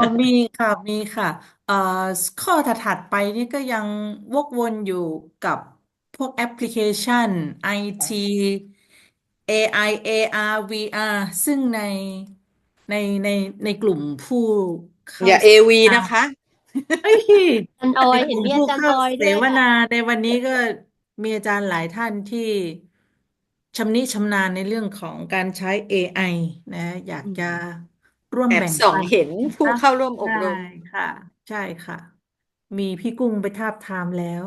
อ๋อมีค่ะ มีค่ะเอ่อข้อถัดๆไปนี่ก็ยังวกวนอยู่กับพวกแอปพลิเคชัน IT AI AR VR ซึ่งในในในในกลุ่มผู้เข้าอย่าเอเสววีนานะคะ เอ้ยอาจารย์ออในยเห็นกลุ่มมีอาจารย์ผู้เข้าออยเสด้วยอะวนาในวันนี้ก็มีอาจารย์หลายท่านที่ชำนิชำนาญในเรื่องของการใช้ AI นะ อยากจะอืม ร่วมแอบแบ่งปันส่องเห็นผู้นะเข้าร่วมอบใช่รมค่ะ ใช่ค่ะ มีพี่กุ้งไปทาบทามแล้ว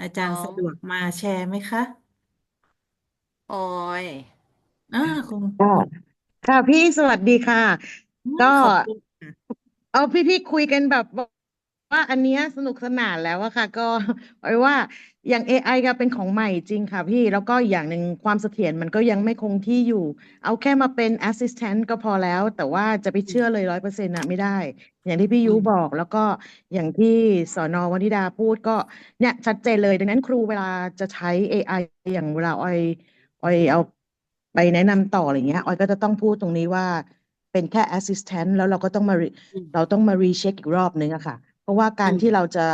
อาจาอ๋อรย์สะดวกมาแชร์ไหมคะออยอ่าคงค่ะค่ะพี่สวัสดีค่ะ อืมก็ ขอบคุณค่ะเอาพี่พี่คุยกันแบบว่าอันเนี้ยสนุกสนานแล้วอะค่ะ ก็เอาไว้ว่า อย่าง AI ก็เป็นของใหม่จริงค่ะพี่ แล้วก็อย่างหนึ่งความเสถียรมันก็ยังไม่คงที่อยู่ เอาแค่มาเป็น assistant ก็พอแล้ว แต่ว่าจะไปเชื่อเลยร้อยเปอร์เซ็นต์อะไม่ได้ อย่างที่พี่อืมยุบอกแล้วก็อย่างที่สอนอวนิดาพูดก็เนี่ยชัดเจนเลย ดังนั้นครูเวลาจะใช้ AI อย่างเวลาออยออยเอาไปแนะนำต่ออะไรเงี้ยออยก็จะต้องพูดตรงนี้ว่าเป็นแค่ assistant แล้วเราก็ต้องมา re- อืมเราต้องมา recheck อีกรอบนึงอะค่ะ เพราะว่าการที่เราอืมจะ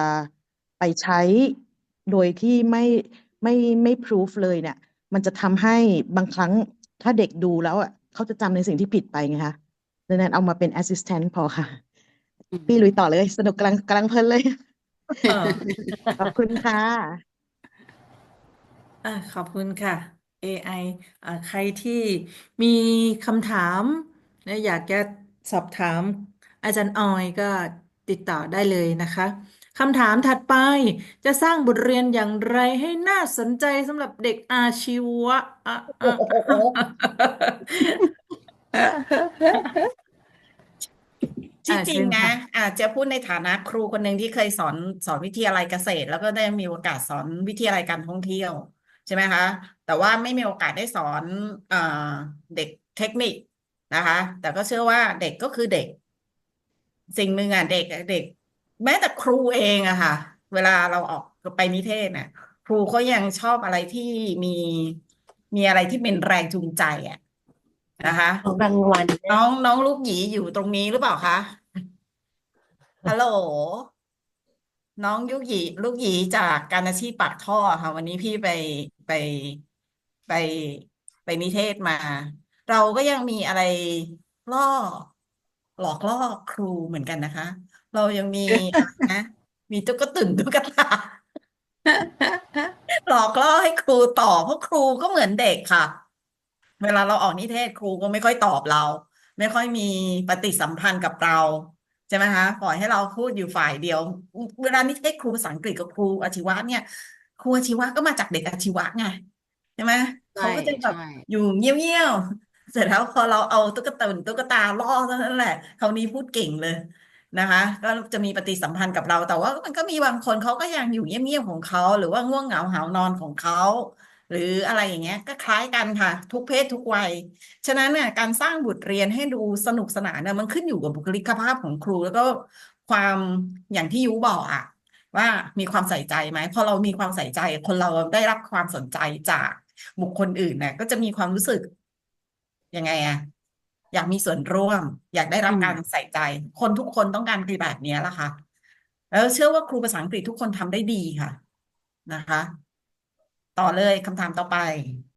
ไปใช้ โดยที่ไม่ไม่ไม่ proof เลยเนี่ย มันจะทำให้บางครั้งถ้าเด็กดูแล้วอะเขาจะจำในสิ่งที่ผิดไปไงคะดังนั้นเอามาเป็น assistant พอค่ะอืพี่ลุยมต่อเลย สนุกกำลังกำลังเพลินเลยเออขอบคุณค่ะอะขอบคุณค่ะ AI อ่าใครที่มีคำถามและอยากจะสอบถามอาจารย์ออยก็ติดต่อได้เลยนะคะ คำถามถัดไปจะสร้างบทเรียนอย่างไรให้น่าสนใจสำหรับเด็กอาชีวะอะอะอะอะที่จริงนะเชิญค่ะอาจจะพูดในฐานะครูคนหนึ่งที่เคยสอนสอนวิทยาลัยเกษตร แล้วก็ได้มีโอกาสสอนวิทยาลัยการท่องเที่ยว ใช่ไหมคะ แต่ว่าไม่มีโอกาสได้สอนเอ่อเด็กเทคนิคนะคะ แต่ก็เชื่อว่าเด็กก็คือเด็ก สิ่งหนึ่งอะเด็กเด็ก แม้แต่ครูเองอะค่ะ เวลาเราออกไปนิเทศเนี่ยครูเขายังชอบอะไรที่มีมีอะไรที่เป็นแรงจูงใจอะนะคะ ของรางวัลน้อนะงน้องลูกหยีอยู่ตรงนี้หรือเปล่าคะฮัลโหล น้องยุกหยีลูกหยีจากการอาชีพปากท่อค่ะ วันนี้พี่ไปไปไปไปนิเทศมา เราก็ยังมีอะไรล่อหลอกล่อครูเหมือนกันนะคะ เรายังมีอะไรนะมีตุ๊กตุ่นตุ๊กตาหลอกล่อให้ครูตอบเพราะครูก็เหมือนเด็กค่ะ เวลาเราออกนิเทศครูก็ไม่ค่อยตอบเรา ไม่ค่อยมีปฏิสัมพันธ์กับเราใช่ไหมคะปล่อยให้เราพูดอยู่ฝ่ายเดียว เวลานิเทศครูภาษาอังกฤษกับครูอาชีวะเนี่ยครูอาชีวะก็มาจากเด็กอาชีวะไงใช่ไหมใช่เขาก็จะแบบใช่อยู่เงียบๆเสร็จแล้วพอเราเอาตุ๊กตาตุ๊กตาล่อเท่านั้นแหละคราวนี้พูดเก่งเลย นะคะ ก็จะมีปฏิสัมพันธ์กับเรา แต่ว่ามันก็มีบางคนเขาก็ยังอยู่เงียบๆของเขาหรือว่าง่วงเหงาหาวนอนของเขาหรืออะไรอย่างเงี้ยก็คล้ายกันค่ะ ทุกเพศทุกวัย ฉะนั้นเนี่ยการสร้างบทเรียนให้ดูสนุกสนานเนี่ยมันขึ้นอยู่กับบุคลิกภาพของครู แล้วก็ความอย่างที่ยูบอกอะว่ามีความใส่ใจไหมพอเรามีความใส่ใจ คนเราได้รับความสนใจจากบุคคลอื่นเนี่ยก็จะมีความรู้สึกยังไงอะ อยากมีส่วนร่วม อยากได้รับการใส่ใจ คนทุกคนต้องการคือแบบนี้แหละค่ะ แล้วเชื่อว่าครูภาษาอังกฤษทุกคนทำได้ดีค่ะนะคะ ต่อเลยคำถามต่อไป